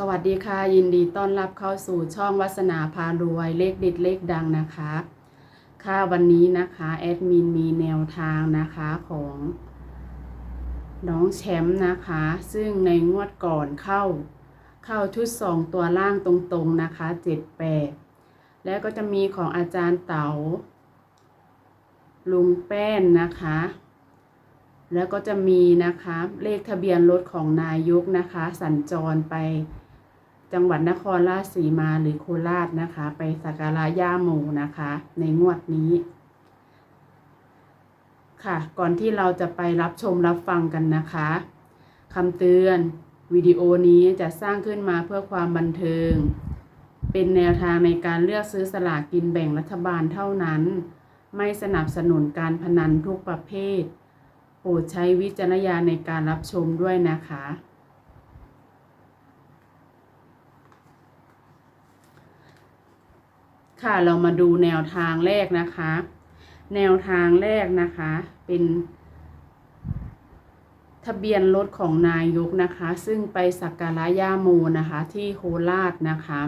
สวัสดีค่ะ ยินดีต้อนรับเข้าสู่ช่องวัสนาพารวยเลขเด็ดเลขดังนะคะ ค่ะวันนี้นะคะแอดมินมีแนวทางนะคะของ น้องแชมป์นะคะ ซึ่งในงวดก่อนเข้า เข้าชุดสองตัวล่างตรงๆนะคะเจ็ดแปดแล้วก็จะมีของอาจารย์เต๋าลุงแป้นนะคะแล้วก็จะมีนะคะเลขทะเบียนรถของนายกนะคะ สัญจรไป จังหวัดนครราชสีมาหรือโคราชนะคะ ไปสักการะย่าโมนะคะ ในงวดนี้ ค่ะ ก่อนที่เราจะไปรับชมรับฟังกันนะคะคำเตือนวิดีโอนี้จะสร้างขึ้นมาเพื่อความบันเทิง เป็นแนวทางในการเลือกซื้อสลากกินแบ่งรัฐบาลเท่านั้น ไม่สนับสนุนการพนันทุกประเภท โปรดใช้วิจารณญาณในการรับชมด้วยนะคะ ค่ะเรามาดูแนวทางแรกนะคะ แนวทางแรกนะคะ เป็น ทะเบียนรถของนายกนะคะ ซึ่งไปสักการะย่าโมนะคะ ที่โคราชนะคะ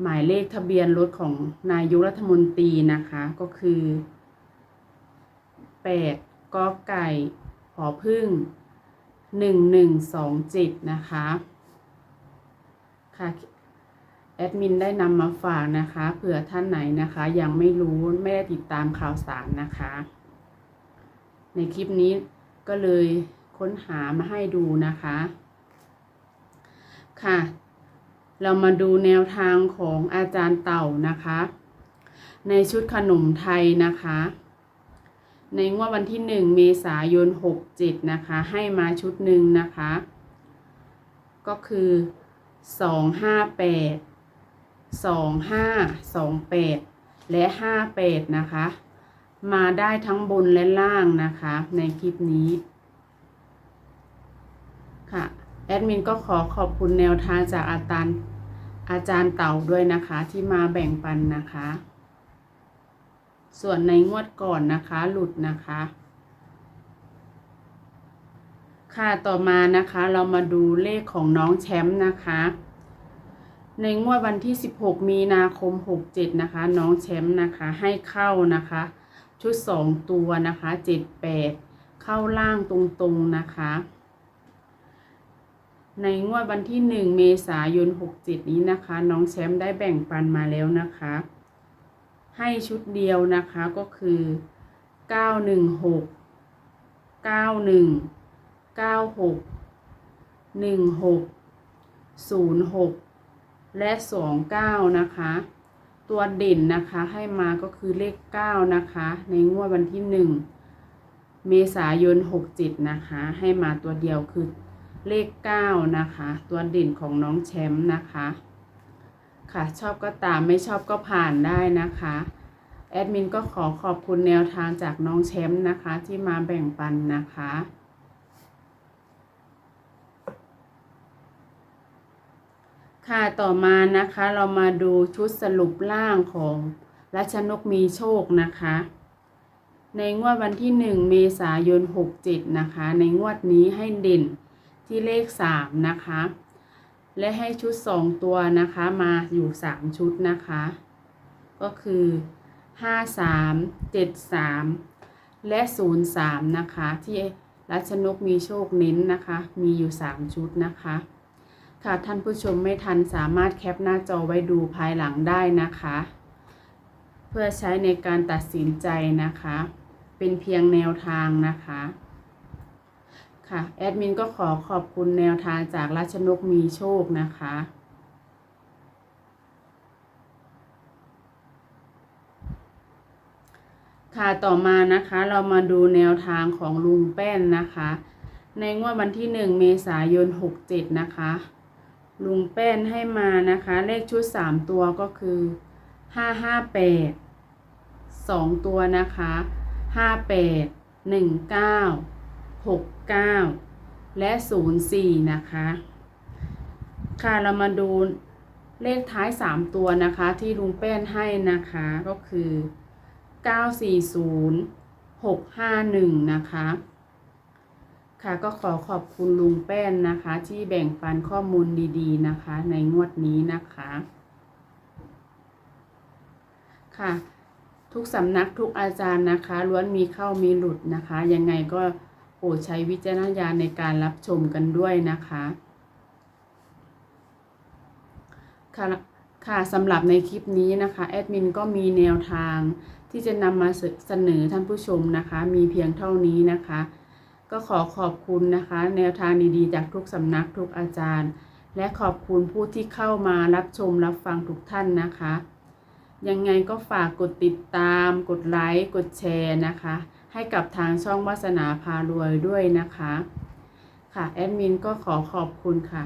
หมายเลขทะเบียนรถของนายกรัฐมนตรีนะคะ ก็คือแปดกอไก่หอพึ่งหนึ่งหนึ่งสองจิตนะคะค่ะ แอดมินได้นำมาฝากนะคะเผื่อท่านไหนนะคะ ยังไม่รู้ไม่ได้ติดตามข่าวสารนะคะ ในคลิปนี้ก็เลยค้นหามาให้ดูนะคะ ค่ะ เรามาดูแนวทางของอาจารย์เต่านะคะ ในชุดขนมไทยนะคะ ในงวดวันที่ 1 เมษายน 67 นะคะ ให้มาชุดหนึ่งนะคะ ก็คือ 258 25 28และ58นะคะ มาได้ทั้งบนและล่างนะคะ ในคลิปนี้ค่ะแอดมินก็ขอขอบคุณแนวทางจากอาจารย์อาจารย์เต่าด้วยนะคะ ที่มาแบ่งปันนะคะ ส่วนในงวดก่อนนะคะหลุดนะคะ ค่ะต่อมานะคะเรามาดูเลขของน้องแชมป์นะคะ ในงวดวันที่ 16 มีนาคม 67 นะคะ น้องแชมป์นะคะ ให้เข้านะคะ ชุด 2 ตัวนะคะ 78 เข้าล่างตรงๆนะคะ ในงวดวันที่ 1 เมษายน 67 นี้นะคะ น้องแชมป์ได้แบ่งปันมาแล้วนะคะ ให้ชุดเดียวนะคะก็คือ 916 91 96 16 06 และ 29 นะคะ ตัวเด่นนะคะให้มาก็คือเลข 9 นะคะ ในงวดวันที่ 1 เมษายน 67 นะคะ ให้มาตัวเดียวคือเลข 9 นะคะ ตัวเด่นของน้องแชมป์นะคะ ค่ะชอบก็ตามไม่ชอบก็ผ่านได้นะคะแอดมินก็ขอขอบคุณแนวทางจากน้องแชมป์นะคะ ที่มาแบ่งปันนะคะ ค่ะต่อมานะคะเรามาดูชุดสรุปล่างของรัชนกมีโชคนะคะ ในงวดวันที่ 1 เมษายน 67 นะคะ ในงวดนี้ให้เด่นที่เลข 3 นะคะ และให้ชุด 2 ตัวนะคะมาอยู่ 3 ชุดนะคะ ก็คือ 5 3 7 3 และ 0 3 นะคะ ที่รัชนกมีโชคเน้นนะคะ มีอยู่ 3 ชุดนะคะ ค่ะท่านผู้ชมไม่ทันสามารถแคปหน้าจอไว้ดูภายหลังได้นะคะ เพื่อใช้ในการตัดสินใจนะคะ เป็นเพียงแนวทางนะคะค่ะแอดมินก็ขอขอบคุณแนวทางจากราชนกมีโชคนะคะค่ะต่อมานะคะเรามาดูแนวทางของลุงแป้นนะคะ ในงวดวันที่ 1 เมษายน 67 นะคะ ลุงแป้นให้มานะคะ เลขชุด 3 ตัวก็คือ 558 2 ตัวนะคะ 58 19 69 และ 04 นะคะ ค่ะเรามาดูเลขท้าย 3 ตัวนะคะ ที่ลุงแป้นให้นะคะก็คือ 940 651 นะคะ ค่ะก็ขอขอบคุณลุงแป้นนะคะ ที่แบ่งปันข้อมูลดีๆนะคะ ในงวดนี้นะคะ ค่ะ ทุกสำนักทุกอาจารย์นะคะล้วนมีเข้ามีหลุดนะคะ ยังไงก็โปรดใช้วิจารณญาณในการรับชมกันด้วยนะคะ ค่ะค่ะสำหรับในคลิปนี้นะคะแอดมินก็มีแนวทางที่จะนำมาเสนอท่านผู้ชมนะคะ มีเพียงเท่านี้นะคะ ก็ขอขอบคุณนะคะ แนวทางดีๆ จากทุกสำนักทุกอาจารย์ และขอบคุณผู้ที่เข้ามารับชมรับฟังทุกท่านนะคะ ยังไงก็ฝากกดติดตาม กดไลค์กดแชร์นะคะ ให้กับทางช่องวาสนาพารวยด้วยนะคะ ค่ะแอดมินก็ขอขอบคุณค่ะ